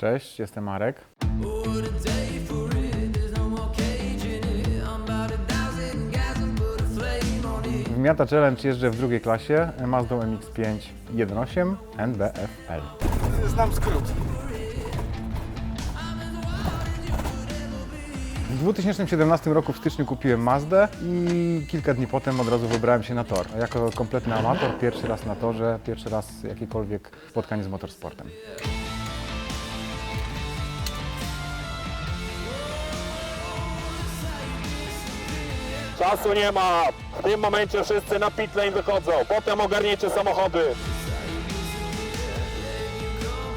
Cześć, jestem Marek. W Miata Challenge jeżdżę w drugiej klasie Mazdą MX-5 1.8 NBFL. Znam skrót. W 2017 roku w styczniu kupiłem Mazdę i kilka dni potem od razu wybrałem się na tor. Jako kompletny amator, pierwszy raz na torze, pierwszy raz jakiekolwiek spotkanie z motorsportem. Czasu nie ma. W tym momencie wszyscy na pit lane wychodzą. Potem ogarniecie samochody.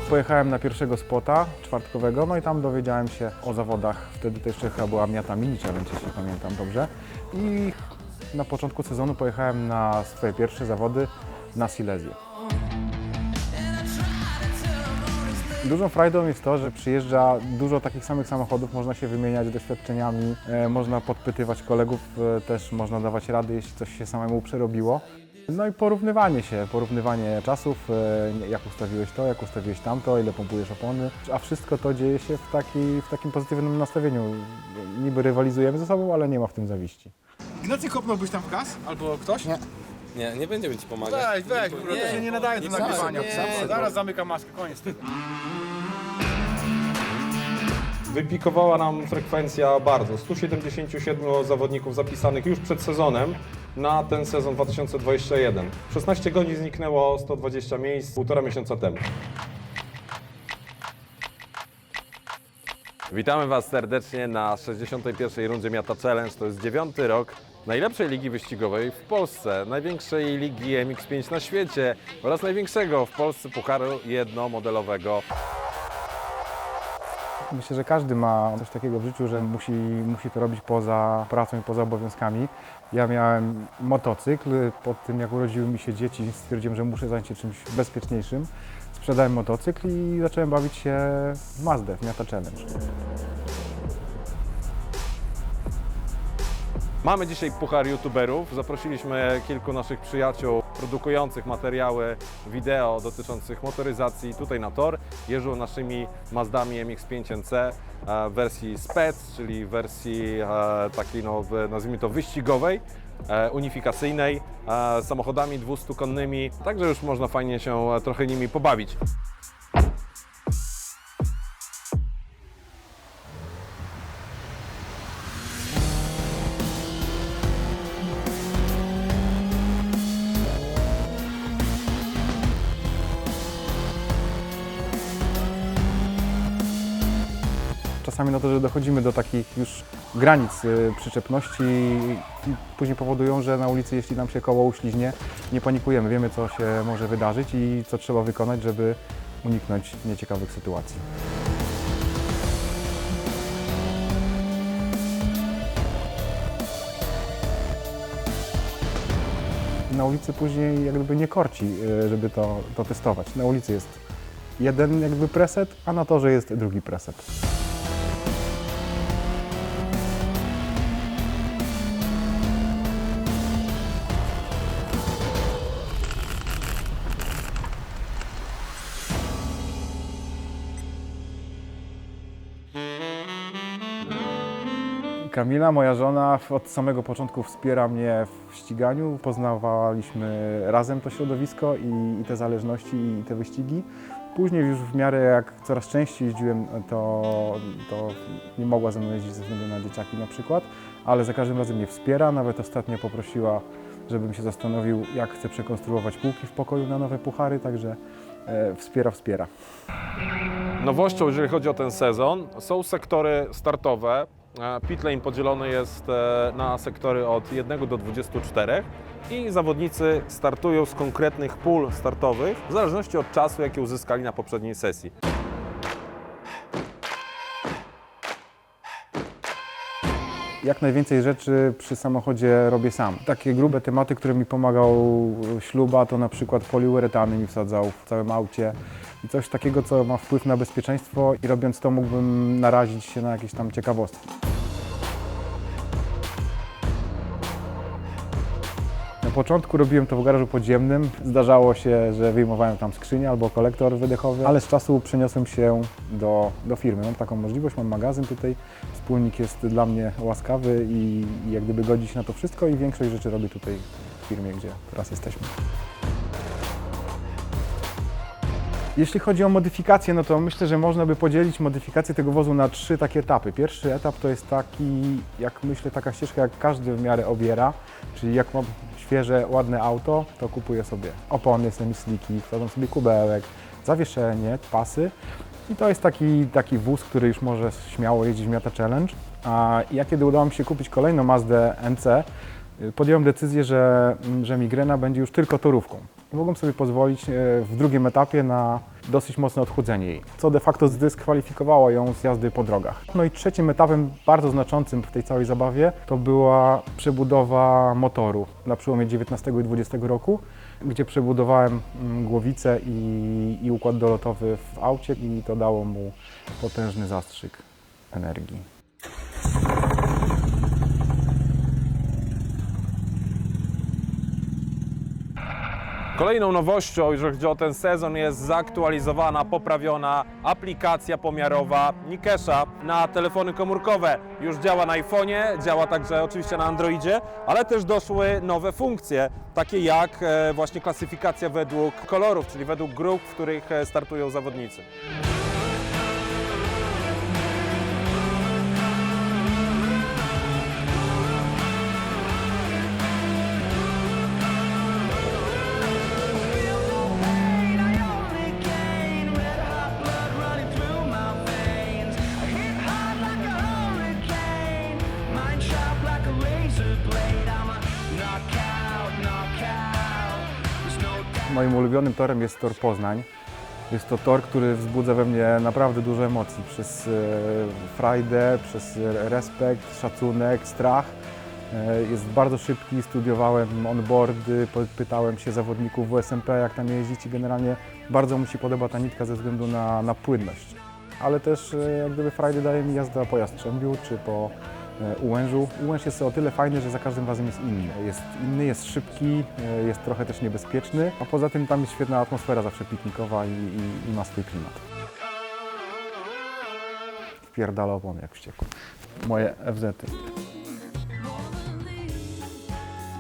Pojechałem na pierwszego spota czwartkowego, no i tam dowiedziałem się o zawodach. Wtedy to jeszcze chyba była Miata Mini Challenge, jeśli pamiętam dobrze. I na początku sezonu pojechałem na swoje pierwsze zawody na Silesię. Dużą frajdą jest to, że przyjeżdża dużo takich samych samochodów, można się wymieniać doświadczeniami, e, można podpytywać kolegów, e, też można dawać rady, jeśli coś się samemu przerobiło. No i porównywanie się, porównywanie czasów, e, jak ustawiłeś to, jak ustawiłeś tamto, ile pompujesz opony, a wszystko to dzieje się w, taki, w takim pozytywnym nastawieniu. Niby rywalizujemy ze sobą, ale nie ma w tym zawiści. Ignacy kopnąłbyś tam w gaz? Albo ktoś? Nie. Nie, nie będziemy ci pomagać. Weź, weź, bro, to się nie nadaje do nagrywania. Zaraz zamykam maskę, koniec. Wypikowała nam frekwencja bardzo. 177 zawodników zapisanych już przed sezonem na ten sezon 2021. 16 godzin zniknęło 120 miejsc półtora miesiąca temu. Witamy Was serdecznie na 61. rundzie Miata Challenge. To jest dziewiąty rok najlepszej ligi wyścigowej w Polsce, największej ligi MX5 na świecie oraz największego w Polsce pucharu jednomodelowego. Myślę, że każdy ma coś takiego w życiu, że musi, musi to robić poza pracą i poza obowiązkami. Ja miałem motocykl, po tym jak urodziły mi się dzieci stwierdziłem, że muszę zająć się czymś bezpieczniejszym. Sprzedałem motocykl i zacząłem bawić się w Mazdę, w Miata Challenge. Mamy dzisiaj puchar youtuberów. Zaprosiliśmy kilku naszych przyjaciół produkujących materiały wideo dotyczących motoryzacji tutaj na tor. Jeżdżą naszymi Mazdami MX-5NC e, w wersji spec, czyli wersji e, takiej no, nazwijmy to wyścigowej, e, unifikacyjnej, samochodami 200-konnymi, także już można fajnie się trochę nimi pobawić. Czasami na to, że dochodzimy do takich już granic y, przyczepności i później powodują, że na ulicy, jeśli nam się koło uśliźnie, nie panikujemy. Wiemy, co się może wydarzyć i co trzeba wykonać, żeby uniknąć nieciekawych sytuacji. Na ulicy później jak gdyby nie korci, y, żeby to, to testować. Na ulicy jest jeden jakby preset, a na torze jest drugi preset. Kamila, moja żona, od samego początku wspiera mnie w ściganiu. Poznawaliśmy razem to środowisko i, i te zależności i te wyścigi. Później już w miarę jak coraz częściej jeździłem, to, to nie mogła ze mną jeździć ze względu na dzieciaki na przykład, ale za każdym razem mnie wspiera. Nawet ostatnio poprosiła, żebym się zastanowił, jak chcę przekonstruować półki w pokoju na nowe puchary, także e, wspiera, wspiera. Nowością, jeżeli chodzi o ten sezon, są sektory startowe. Pit lane podzielony jest e, na sektory od 1 do 24 i zawodnicy startują z konkretnych pól startowych w zależności od czasu, jaki uzyskali na poprzedniej sesji. Jak najwięcej rzeczy przy samochodzie robię sam. Takie grube tematy, które mi pomagał śluba, to na przykład poliuretany mi wsadzał w całym aucie i coś takiego, co ma wpływ na bezpieczeństwo i robiąc to mógłbym narazić się na jakieś tam ciekawostki. Początku robiłem to w garażu podziemnym. Zdarzało się, że wyjmowałem tam skrzynię albo kolektor wydechowy, ale z czasu przeniosłem się do, do firmy. Mam taką możliwość, mam magazyn tutaj. Wspólnik jest dla mnie łaskawy i, i jak gdyby godzi się na to wszystko i większość rzeczy robię tutaj w firmie, gdzie teraz jesteśmy. Jeśli chodzi o modyfikację, no to myślę, że można by podzielić modyfikację tego wozu na trzy takie etapy. Pierwszy etap to jest taki, jak myślę, taka ścieżka, jak każdy w miarę obiera, czyli jak mam świeże, ładne auto, to kupuję sobie opony, semisliki, wsadzam sobie kubełek, zawieszenie, pasy i to jest taki, taki wóz, który już może śmiało jeździć w Miata Challenge. A ja kiedy udało mi się kupić kolejną Mazdę NC, podjąłem decyzję, że, że migrena będzie już tylko torówką. Mogłem sobie pozwolić e, w drugim etapie na dosyć mocne odchudzenie jej, co de facto zdyskwalifikowało ją z jazdy po drogach. No i trzecim etapem, bardzo znaczącym w tej całej zabawie, to była przebudowa motoru na przełomie 19 i 20 roku, gdzie przebudowałem mm, głowicę i, i układ dolotowy w aucie i to dało mu potężny zastrzyk energii. Kolejną nowością, jeżeli chodzi o ten sezon, jest zaktualizowana, poprawiona aplikacja pomiarowa Nikesha na telefony komórkowe. Już działa na iPhone'ie, działa także oczywiście na Androidzie, ale też doszły nowe funkcje, takie jak e, właśnie klasyfikacja według kolorów, czyli według grup, w których e, startują zawodnicy. Moim ulubionym torem jest tor Poznań. Jest to tor, który wzbudza we mnie naprawdę dużo emocji. Przez e, frajdę, przez respekt, szacunek, strach. E, Jest bardzo szybki, studiowałem onboardy, pytałem się zawodników WSMP, jak tam jeździć i generalnie bardzo mu się podoba ta nitka ze względu na, na płynność. Ale też e, jak gdyby frajdy daje mi jazda po Jastrzębiu czy po Ułężu. Ułęż jest o tyle fajny, że za każdym razem jest inny. Jest inny, jest szybki, e, jest trochę też niebezpieczny, a poza tym tam jest świetna atmosfera zawsze piknikowa i, i, i ma swój klimat. Wpierdala jak wściekły. Moje FZ-y.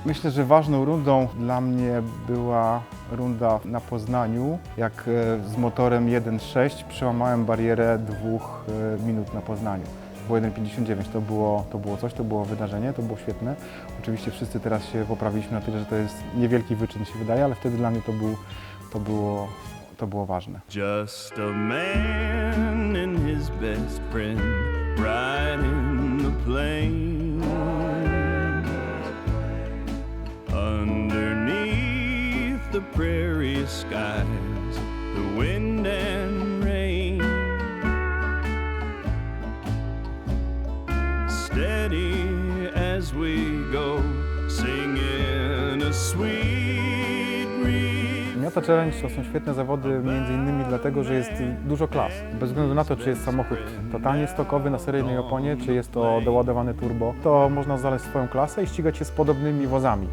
Myślę, że ważną rundą dla mnie była runda na Poznaniu, jak e, z motorem 1.6 przełamałem barierę dwóch e, minut na Poznaniu. Było 1.59, to było, to było coś, to było wydarzenie, to było świetne. Oczywiście wszyscy teraz się poprawiliśmy na tyle, że to jest niewielki wyczyn się wydaje, ale wtedy dla mnie to, był, to, było, to było ważne. Just a man and his best friend riding the plains Miata Challenge to są świetne zawody między innymi dlatego, że jest dużo klas. Bez względu na to, czy jest samochód totalnie stokowy na seryjnej oponie, czy jest to doładowany turbo, to można znaleźć swoją klasę i ścigać się z podobnymi wozami.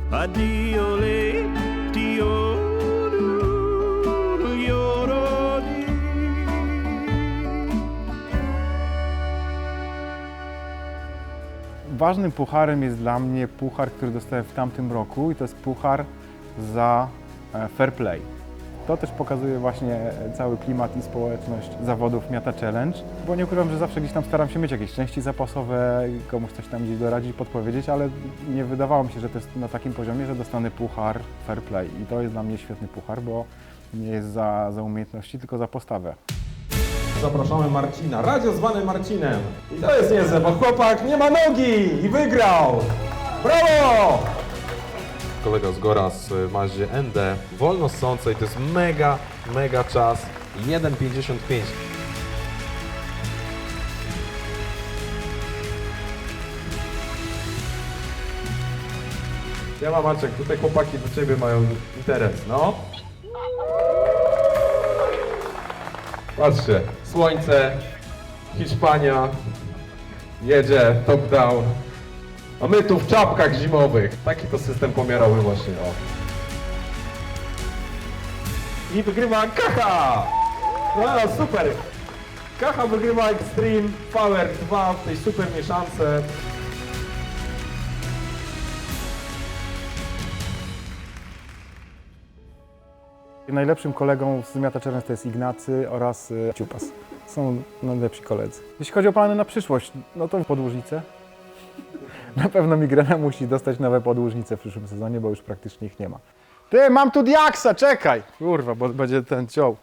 Ważnym pucharem jest dla mnie puchar, który dostałem w tamtym roku i to jest puchar za fair play. To też pokazuje właśnie e, cały klimat i społeczność zawodów Miata Challenge, bo nie ukrywam, że zawsze gdzieś tam staram się mieć jakieś części zapasowe, komuś coś tam gdzieś doradzić, podpowiedzieć, ale nie wydawało mi się, że to jest na takim poziomie, że dostanę puchar fair play i to jest dla mnie świetny puchar, bo nie jest za, za umiejętności, tylko za postawę. Zapraszamy Marcina, radio zwany Marcinem. I to jest niezłe, bo chłopak nie ma nogi i wygrał! Brawo! Kolega z Gora z y, Maździe ND, wolno ssącej, to jest mega, mega czas, 1,55. Ja mam Maciek, tutaj chłopaki do Ciebie mają interes, no. Patrzcie, słońce, Hiszpania, jedzie top down. A my tu w czapkach zimowych. Taki to system pomiarowy właśnie, o. I wygrywa Kacha! No super! Kacha wygrywa Extreme Power 2 w tej super mieszance. Najlepszym kolegą z Zmiata Czernes to jest Ignacy oraz y, Ciupas. Są najlepsi koledzy. Jeśli chodzi o plany na przyszłość, no to podłużnice. Na pewno migrena musi dostać nowe podłużnice w przyszłym sezonie, bo już praktycznie ich nie ma. Ty, mam tu diaksa, czekaj! Kurwa, bo będzie ten ciął.